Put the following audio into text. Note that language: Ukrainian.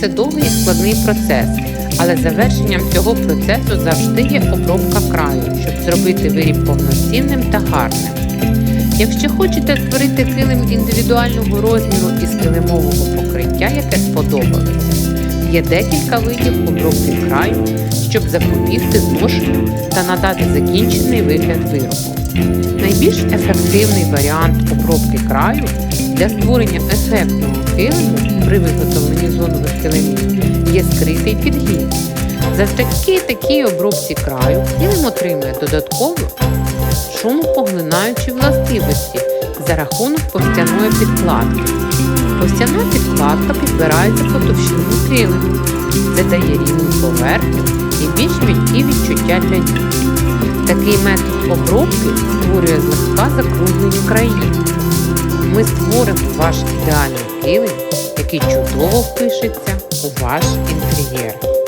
це довгий і складний процес, але завершенням цього процесу завжди є обробка краю, щоб зробити виріб повноцінним та гарним. Якщо хочете створити килим індивідуального розміру із килимового покриття, яке сподобалося, є декілька видів обробки краю, щоб запобігти зношенню та надати закінчений вигляд виробу. Найбільш ефективний варіант обробки краю для створення ефектного килиму при виготовленні зонових килимів є скритий підгін. Завдяки такій обробці краю килим отримує додаткову шумопоглинаючі властивості за рахунок повстяної підкладки. Повстяна підкладка підбирається по товщину килиму. Це дає рівну поверхню і більш м'які відчуття для ніг. Такий метод обробки створює злегка закруглені краї. Ми створимо ваш ідеальний килим, який чудово впишеться у ваш інтер'єр.